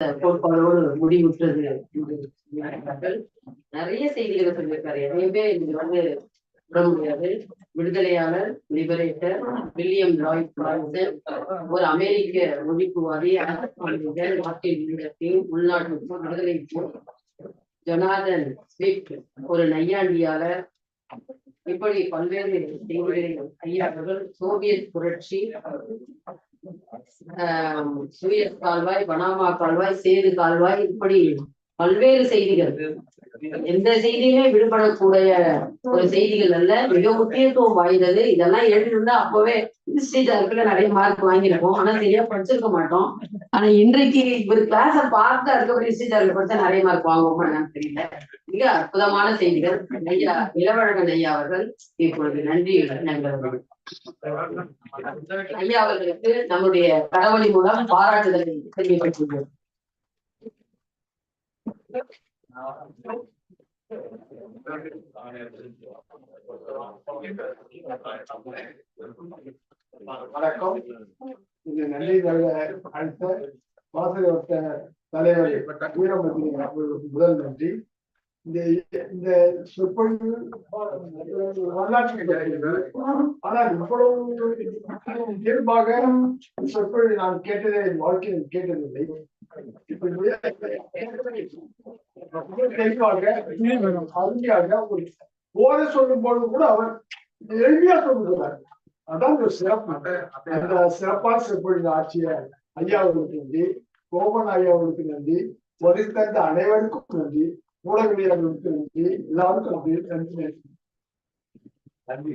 கோட்பாடோடு முடிவுற்றது நிறைய செய்திகளை சொல்லியிருக்காரு. எதையுமே இது வந்து சொல்ல முடியாது. விடுதலையாளர் லிபரேட்டர் வில்லியம் லாய்ட் பிரான்சன் ஒரு அமெரிக்க ஒழிப்புவாதி மனிதர், மார்ட்டின் லூதர் உள்நாட்டு விடுதலை போர், ஜொனாதன் ஸ்விஃப்ட் ஒரு நையாண்டியாளர் இப்படி பல்வேறு செய்திகளை ஐயா சோவியத் புரட்சி சூயஸ் கால்வாய் பனாமா கால்வாய் சேது கால்வாய் இப்படி பல்வேறு செய்திகள். எந்த செய்தியுமே விடுபடக்கூடிய ஒரு செய்திகள் அல்ல. மிக முக்கியத்துவம் வாய்ந்தது. இதெல்லாம் எழுதிருந்தா அப்பவே ஸ்ரீஜாருக்குள்ள நிறைய மார்க் வாங்கியிருக்கோம் ஆனா சரியா படிச்சிருக்க மாட்டோம். ஆனா இன்றைக்கு இவர் கிளாஸ பார்த்து அதுக்கப்புறம் ஸ்ரீஜாருக்கு படிச்சா நிறைய மார்க் வாங்குவோமா என்னன்னு தெரியல. மிக அற்புதமான செய்திகள். ஐயா இளவழகன் ஐயா அவர்கள் இப்பொழுது நன்றி நண்பர்கள் ஐயா அவர்களுக்கு நம்முடைய கடவுளி மூலம் பாராட்டுதலை தெரிவிக்கப்படுகிறது வணக்கம் இது நெல்லை நல்ல அடுத்த வாசகவட்ட தலைவர் வீரமதி அவர்களுக்கு முதல் நன்றி. இந்த இந்த சொற்பொழிவு ஆனால் இவ்வளவு இயல்பாக சொற்பொழிவு நான் கேட்டதை என் வாழ்க்கையில் கேட்டதில்லை. தெளிவாக அருமையாக ஒரு போத சொல்லும் போது கூட அவர் எளிமையா சொல்லுகிறார். அதான் ஒரு சிறப்பு. அந்த சிறப்பான சொற்பொழிவு ஆட்சிய ஐயா நன்றி கோபன் ஐயாவுக்கு நன்றி பதில் தந்த அனைவருக்கும் நன்றி. ஊடகவியர்களுக்கு நன்றி எல்லாருக்கும் நன்றி நன்றி நன்றி